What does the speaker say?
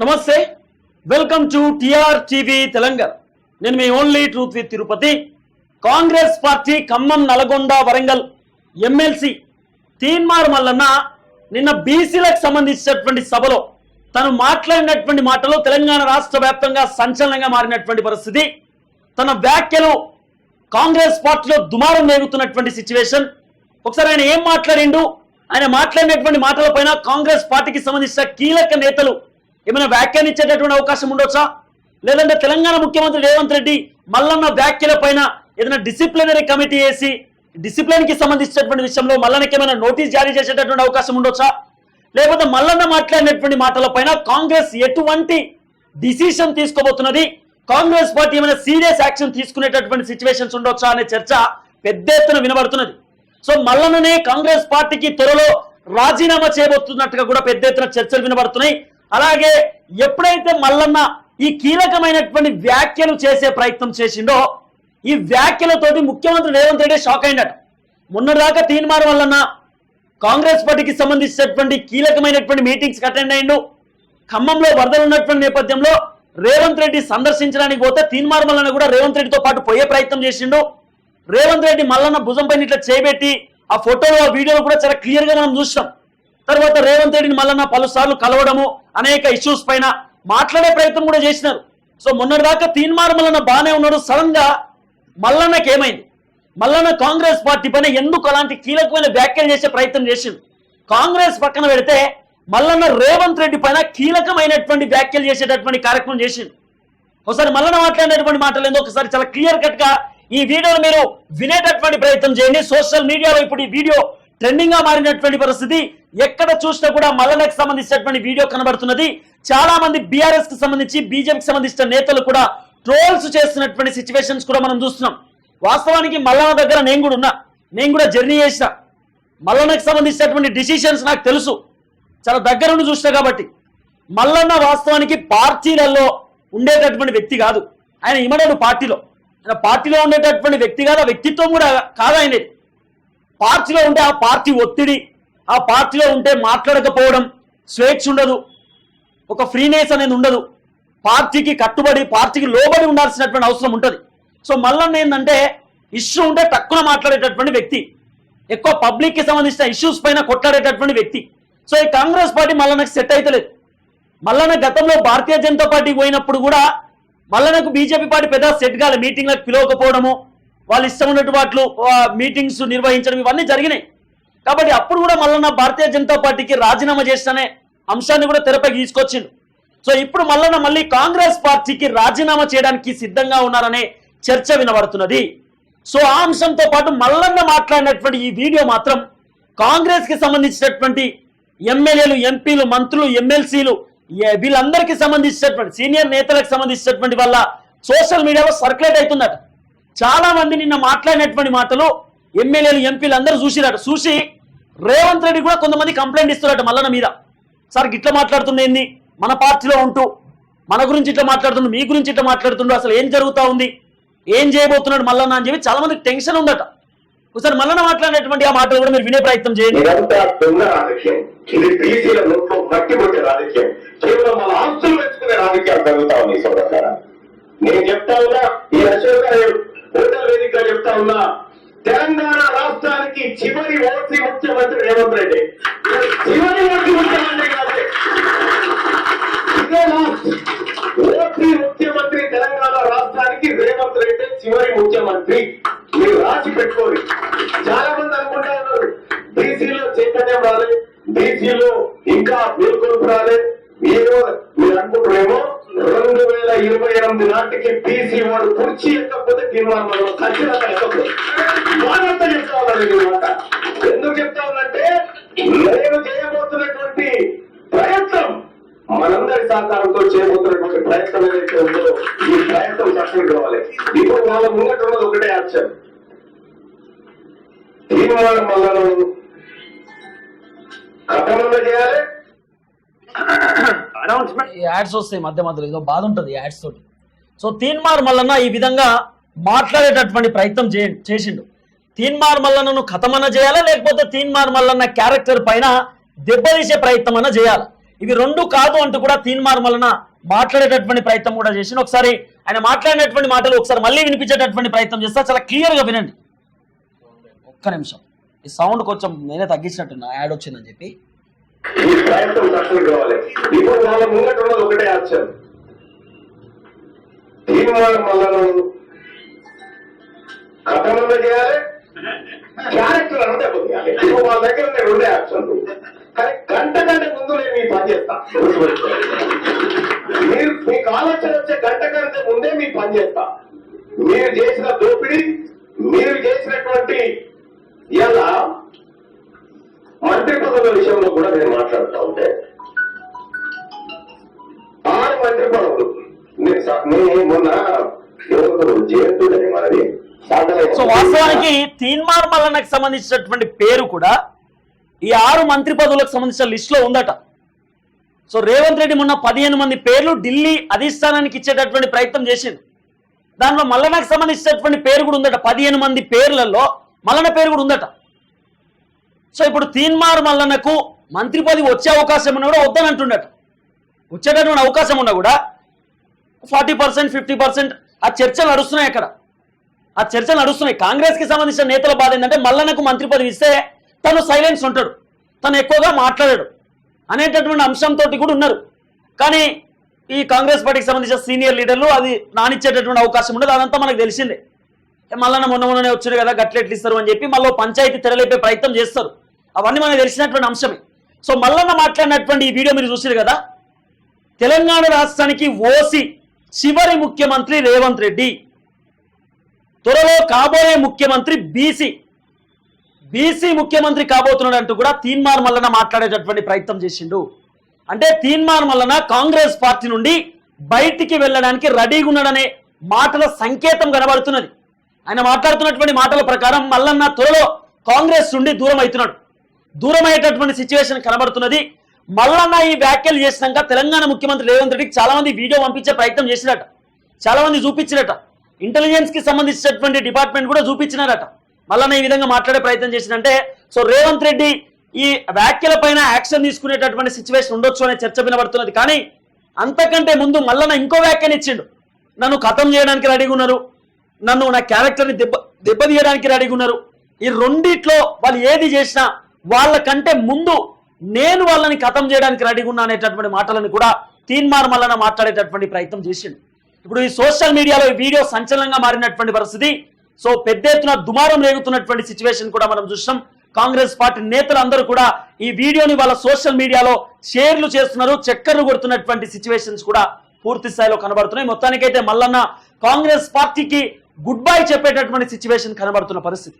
నమస్తే. Welcome to TR TV Telangana నేను మీ only truth with Tirupati Congress party Khammam Nalgonda Warangal MLC Teenmaar Mallanna నిన్న బీసీలకు సంబంధించినటువంటి సభలో తను మాట్లాడినటువంటి మాటలు తెలంగాణ రాష్ట్ర వ్యాప్తంగా సంచలనంగా మారినటువంటి పరిస్థితి. తన వ్యాఖ్యలు కాంగ్రెస్ పార్టీలో దుమారం రేగుతున్నటువంటి సిచ్యువేషన్ ఒకసారి ఆయన ఏం మాట్లాడిండు? ఆయన మాట్లాడినటువంటి మాటలపైన కాంగ్రెస్ పార్టీకి సంబంధించిన కీలక నేతలు ఏమైనా వ్యాఖ్యానించేటటువంటి అవకాశం ఉండొచ్చా? లేదంటే తెలంగాణ ముఖ్యమంత్రి రేవంత్ రెడ్డి మల్లన్న వ్యాఖ్యల పైన ఏదైనా డిసిప్లినరీ కమిటీ వేసి డిసిప్లిన్కి సంబంధించినటువంటి విషయంలో మల్లన్నకి ఏమైనా నోటీస్ జారీ చేసేటటువంటి అవకాశం ఉండొచ్చా? లేకపోతే మల్లన్న మాట్లాడినటువంటి మాటలపైన కాంగ్రెస్ ఎటువంటి డిసిషన్ తీసుకోబోతున్నది? కాంగ్రెస్ పార్టీ ఏమైనా సీరియస్ యాక్షన్ తీసుకునేటటువంటి సిచ్యువేషన్స్ ఉండొచ్చా అనే చర్చ పెద్ద ఎత్తున వినబడుతున్నది. సో మల్లన్ననే కాంగ్రెస్ పార్టీకి త్వరలో రాజీనామా చేయబోతున్నట్టుగా కూడా పెద్ద ఎత్తున చర్చలు వినబడుతున్నాయి. అలాగే ఎప్పుడైతే మల్లన్న ఈ కీలకమైనటువంటి వ్యాఖ్యలు చేసే ప్రయత్నం చేసిండో ఈ వ్యాఖ్యలతోటి ముఖ్యమంత్రి రేవంత్ రెడ్డి షాక్ అయినట్టు మొన్నటిదాకా తీన్మార్ మల్లన్న కాంగ్రెస్ పార్టీకి సంబంధించినటువంటి కీలకమైనటువంటి మీటింగ్స్ అటెండ్ అయిండు. ఖమ్మంలో వరదలు ఉన్నటువంటి నేపథ్యంలో రేవంత్ రెడ్డి సందర్శించడానికి పోతే తీన్మార్ మల్లన్న కూడా రేవంత్ రెడ్డితో పాటు పోయే ప్రయత్నం చేసిండు. రేవంత్ రెడ్డి మల్లన్న భుజం పైన ఇట్లా చేయబెట్టి ఆ ఫోటోలో ఆ వీడియోలో కూడా చాలా క్లియర్గా మనం చూస్తాం తర్వాత రేవంత్ రెడ్డిని మల్లన్న పలుసార్లు కలవడము అనేక ఇష్యూస్ పైన మాట్లాడే ప్రయత్నం కూడా చేసినారు. సో మొన్నటిదాకా తీన్మార్ మల్లన్న బాగానే ఉన్నాడు. సడన్గా మల్లన్నకి ఏమైంది? మల్లన్న కాంగ్రెస్ పార్టీ పైన ఎందుకు అలాంటి కీలకమైన వ్యాఖ్యలు చేసే ప్రయత్నం చేసింది కాంగ్రెస్ పక్కన పెడితే మల్లన్న రేవంత్ రెడ్డి పైన కీలకమైనటువంటి వ్యాఖ్యలు చేసేటటువంటి కార్యక్రమం చేసింది ఒకసారి మల్లన్న మాట్లాడినటువంటి మాటలు ఏందో ఒకసారి చాలా క్లియర్ కట్గా ఈ వీడియోను మీరు వినేటటువంటి ప్రయత్నం చేయండి. సోషల్ మీడియాలో ఇప్పుడు ఈ వీడియో ట్రెండింగ్గా మారినటువంటి పరిస్థితి. ఎక్కడ చూసినా కూడా మల్లన్నకు సంబంధించినటువంటి వీడియో కనబడుతున్నది. చాలా మంది బీఆర్ఎస్కి సంబంధించి బీజేపీకి సంబంధించిన నేతలు కూడా ట్రోల్స్ చేస్తున్నటువంటి సిచ్యువేషన్స్ కూడా మనం చూస్తున్నాం. వాస్తవానికి మల్లన్న దగ్గర నేను కూడా ఉన్నా. నేను కూడా జర్నీ చేసిన. మల్లన్నకు సంబంధించినటువంటి డిసిషన్స్ నాకు తెలుసు. చాలా దగ్గర నుండి చూసినా కాబట్టి. మల్లన్న వాస్తవానికి పార్టీలలో ఉండేటటువంటి వ్యక్తి కాదు. ఆయన ఇమడడు పార్టీలో. ఆయన పార్టీలో ఉండేటటువంటి వ్యక్తి కాదు ఆ వ్యక్తిత్వం కూడా కాదు ఆయనది. పార్టీలో ఉంటే ఆ పార్టీ ఒత్తిడి ఆ పార్టీలో ఉంటే మాట్లాడకపోవడం స్వేచ్ఛ ఉండదు. ఒక ఫ్రీనేస్ అనేది ఉండదు. పార్టీకి కట్టుబడి పార్టీకి లోబడి ఉండాల్సినటువంటి అవసరం ఉంటుంది. సో మల్లన్న ఏంటంటే ఇష్యూ ఉంటే తక్కువ మాట్లాడేటటువంటి వ్యక్తి. ఎక్కువ పబ్లిక్కి సంబంధించిన ఇష్యూస్ పైన కొట్లాడేటటువంటి వ్యక్తి. సో ఈ కాంగ్రెస్ పార్టీ మల్లన్నకు సెట్ అవుతలేదు మల్లన్న గతంలో భారతీయ జనతా పార్టీ పోయినప్పుడు కూడా మల్లన్నకు బీజేపీ పార్టీ పెద్ద సెట్ కాలే. మీటింగ్లకు పిలవకపోవడము వాళ్ళు ఇష్టం ఉన్నట్టు వాటిలో మీటింగ్స్ నిర్వహించడం ఇవన్నీ జరిగినాయి. కాబట్టి అప్పుడు కూడా మల్లన్న భారతీయ జనతా పార్టీకి రాజీనామా చేస్తానే అంశాన్ని కూడా తెరపైకి తీసుకొచ్చిండు. సో ఇప్పుడు మల్లన్న మళ్ళీ కాంగ్రెస్ పార్టీకి రాజీనామా చేయడానికి సిద్ధంగా ఉన్నారనే చర్చ వినబడుతున్నది. సో ఆ అంశంతో పాటు మల్లన్న మాట్లాడినటువంటి ఈ వీడియో మాత్రం కాంగ్రెస్కి సంబంధించినటువంటి ఎమ్మెల్యేలు ఎంపీలు మంత్రులు ఎమ్మెల్సీలు వీళ్ళందరికీ సంబంధించినటువంటి సీనియర్ నేతలకు సంబంధించినటువంటి వల్ల సోషల్ మీడియాలో సర్క్యులేట్ అవుతుందట చాలా మంది నిన్న మాట్లాడినటువంటి మాటలు ఎమ్మెల్యేలు ఎంపీలు అందరూ చూసిరట. చూసి రేవంత్ రెడ్డి కూడా కొంతమంది కంప్లైంట్ ఇస్తున్నారట మల్లన మీద. సార్ ఇట్లా మాట్లాడుతుంది మన పార్టీలో ఉంటూ మన గురించి ఇట్లా మాట్లాడుతుండు మీ గురించి ఇట్లా మాట్లాడుతుండు అసలు ఏం జరుగుతా ఉంది? ఏం చేయబోతున్నాడు మల్లన్న అని చెప్పి చాలా మందికి టెన్షన్ ఉందట. ఒకసారి మల్లన్న మాట్లాడినటువంటి ఆ మాటలు కూడా మీరు వినే ప్రయత్నం చేయండి. ఇది బీసీల నోట్లో మట్టి కొట్టే రాజకీయం కేవలం మన ఆస్తులు పెంచుకునే రాజకీయాలు జరుగుతా ఉన్నాయి సోదరులారా. నేను చెప్తా ఉన్నా ఈ అశోక్ గారు హోటల్ వేదికగా చెప్తా ఉన్నా తెలంగాణ రాష్ట్రానికి చివరి ఓట్రి ముఖ్యమంత్రి రేవంత్ రెడ్డి. చివరి ముఖ్యమంత్రి కాదు. ముఖ్యమంత్రి తెలంగాణ రాష్ట్రానికి రేవంత్ రెడ్డి చివరి ముఖ్యమంత్రి. మీరు రాసి పెట్టుకోండి. చాలా మంది అనుకుంటా ఉన్నారు. బీసీలో చైతన్యం రాలే. బీసీలో ఇంకా మేల్కొల్పు రాలే. మీరు మీరు అనుకుంటారేమో రెండు వేల ఇరవై ఎనిమిది నాటికి బీసీ వాడు కుర్చీ ఎక్కకపోతే తీర్మానంలో ఖచ్చితంగా ఎక్కకపోతే. జాగ్రత్త చెప్తా ఎందుకు చెప్తా ఉన్నంటే నేను చేయబోతున్నటువంటి ప్రయత్నం మనందరి సహకారంతో చేయబోతున్నటువంటి ప్రయత్నం ఏదైతే ఉందో ఈ ప్రయత్నం సక్సెస్ కావాలి. ఇప్పుడు వాళ్ళ ముంగట ఉన్నది ఒకటే ఆప్షన్. తీర్మానం వల్ల కథనంలో చేయాలి. అనౌన్స్మెంట్ యాడ్స్ వస్తాయి మధ్య మధ్యలో ఏదో బాధ ఉంటుంది యాడ్స్ తోటి. సో తీన్మార్ మల్లన్న ఈ విధంగా మాట్లాడేటటువంటి ప్రయత్నం చే చేసిండు. తీన్మార్ మల్లన్నను కథమన్న చేయాలా లేకపోతే తీన్మార్ మల్లన్న క్యారెక్టర్ పైన దెబ్బతీసే ప్రయత్నం అన్న చేయాలి? ఇవి రెండు కాదు అంటూ కూడా తీన్మార్ వలన మాట్లాడేటటువంటి ప్రయత్నం కూడా చేసిన ఒకసారి ఆయన మాట్లాడినటువంటి మాటలు ఒకసారి మళ్ళీ వినిపించేటటువంటి ప్రయత్నం చేస్తా చాలా క్లియర్గా వినండి. ఒక్క నిమిషం. ఈ సౌండ్ కొంచెం నేనే తగ్గించినట్టున్నా యాడ్ వచ్చిందని చెప్పి. ఈ ప్రయత్నం సక్సెస్ కావాలి ఇప్పుడు వాళ్ళ ముంగట ఉన్నది ఒకటే ఆప్షన్ తీర్మానం మళ్ళను కథనంలో చేయాలి క్యారెక్టర్ అంటే వాళ్ళ దగ్గర ఉండే రెండే ఆప్షన్లు మీ పని చేస్తా. మీరు మీకు ఆలోచన వచ్చే గంట కంటే ముందే మీ పని చేస్తా. మీరు చేసిన దోపిడీ మీరు చేసినటువంటి ఇలా మంత్రి పదవుల విషయంలో కూడా నేను మాట్లాడుతూ ఉంటే ఆరు మంత్రి పదవులు. నేను మొన్న ఎవరు జయంతుడే మనది. సో వాస్తవానికి తీన్మార్ మల్లన్నకు సంబంధించినటువంటి పేరు కూడా ఈ ఆరు మంత్రి పదవులకు సంబంధించిన లిస్ట్లో ఉందట. సో రేవంత్ రెడ్డి మొన్న పదిహేను మంది పేర్లు ఢిల్లీ అధిష్టానానికి ఇచ్చేటటువంటి ప్రయత్నం చేసింది దానిలో మల్లన్నకు సంబంధించినటువంటి పేరు కూడా ఉందట. పదిహేను మంది పేర్లలో మల్లన్న పేరు కూడా ఉందట. సో ఇప్పుడు తీన్మార్ మల్లన్నకు మంత్రి పదవి వచ్చే అవకాశం ఉన్నా కూడా వద్దని అంటుండట. వచ్చేటటువంటి అవకాశం ఉన్నా కూడా ఫార్టీ పర్సెంట్ ఫిఫ్టీ పర్సెంట్ ఆ చర్చలు నడుస్తున్నాయి అక్కడ. ఆ చర్చలు నడుస్తున్నాయి. కాంగ్రెస్కి సంబంధించిన నేతల బాధ ఏంటంటే మల్లన్నకు మంత్రి పదవి ఇస్తే తను సైలెన్స్ ఉంటాడు. తను ఎక్కువగా మాట్లాడాడు. అనేటటువంటి అంశంతో కూడా ఉన్నారు. కానీ ఈ కాంగ్రెస్ పార్టీకి సంబంధించిన సీనియర్ లీడర్లు అది నానిచ్చేటటువంటి అవకాశం ఉండదు. అదంతా మనకు తెలిసిందే. మళ్ళీ మల్లన్న మొన్న మొన్ననే వచ్చారు కదా గట్లెట్లు ఇస్తారు అని చెప్పి మళ్ళీ పంచాయతీ తెరలేపే ప్రయత్నం చేస్తారు. అవన్నీ మనకు తెలిసినటువంటి అంశమే. సో మల్లన్న మాట్లాడినటువంటి ఈ వీడియో మీరు చూసారు కదా తెలంగాణ రాష్ట్రానికి ఓసి చివరి ముఖ్యమంత్రి రేవంత్ రెడ్డి త్వరలో కాబోయే ముఖ్యమంత్రి బీసీ. బీసీ ముఖ్యమంత్రి కాబోతున్నాడు అంటూ కూడా తీన్మార్ మల్లన మాట్లాడేటటువంటి ప్రయత్నం చేసిండు. అంటే తీన్మార్ మల్లన కాంగ్రెస్ పార్టీ నుండి బయటికి వెళ్ళడానికి రెడీగా ఉన్నాడనే మాటల సంకేతం కనబడుతున్నది. ఆయన మాట్లాడుతున్నటువంటి మాటల ప్రకారం మల్లన్న త్వరలో కాంగ్రెస్ నుండి దూరం అవుతున్నాడు దూరం అయ్యేటటువంటి సిచ్యువేషన్ కనబడుతున్నది. మల్లన్న ఈ వ్యాఖ్యలు చేసినాక తెలంగాణ ముఖ్యమంత్రి రేవంత్ రెడ్డికి చాలా మంది వీడియో పంపించే ప్రయత్నం చేసినట చాలా మంది చూపించినట ఇంటెలిజెన్స్కి సంబంధించినటువంటి డిపార్ట్మెంట్ కూడా చూపించినారట. మల్లన్న ఈ విధంగా మాట్లాడే ప్రయత్నం చేసిందంటే సో రేవంత్ రెడ్డి ఈ వ్యాఖ్యల పైన యాక్షన్ తీసుకునేటటువంటి సిచ్యువేషన్ ఉండొచ్చు అనే చర్చ వినబడుతున్నది. కానీ అంతకంటే ముందు మల్లన్న ఇంకో వ్యాఖ్యను ఇచ్చిండు. నన్ను ఖతం చేయడానికి రెడీగా ఉన్నారు. నన్ను నా క్యారెక్టర్ని దెబ్బ దెబ్బతీయడానికి రెడీగా ఉన్నారు. ఈ రెండిట్లో వాళ్ళు ఏది చేసినా వాళ్ళకంటే ముందు నేను వాళ్ళని ఖతం చేయడానికి రెడీగా ఉన్నా అనేటటువంటి మాటలను కూడా తీన్మార్ మల్లన మాట్లాడేటటువంటి ప్రయత్నం చేసిండు. ఇప్పుడు ఈ సోషల్ మీడియాలో ఈ వీడియో సంచలనంగా మారినటువంటి పరిస్థితి సో పెద్ద ఎత్తున దుమారం రేగుతున్నటువంటి సిచ్యువేషన్ కూడా మనం చూసాం కాంగ్రెస్ పార్టీ నేతలందరూ కూడా ఈ వీడియోని వాళ్ళ సోషల్ మీడియాలో షేర్లు చేస్తున్నారు చక్కర్లు కొడుతున్నటువంటి సిచ్యువేషన్స్ కూడా పూర్తి స్థాయిలో కనబడుతున్నాయి. మొత్తానికైతే మల్లన్న కాంగ్రెస్ పార్టీకి గుడ్ బై చెప్పేటటువంటి సిచ్యువేషన్ కనబడుతున్న పరిస్థితి.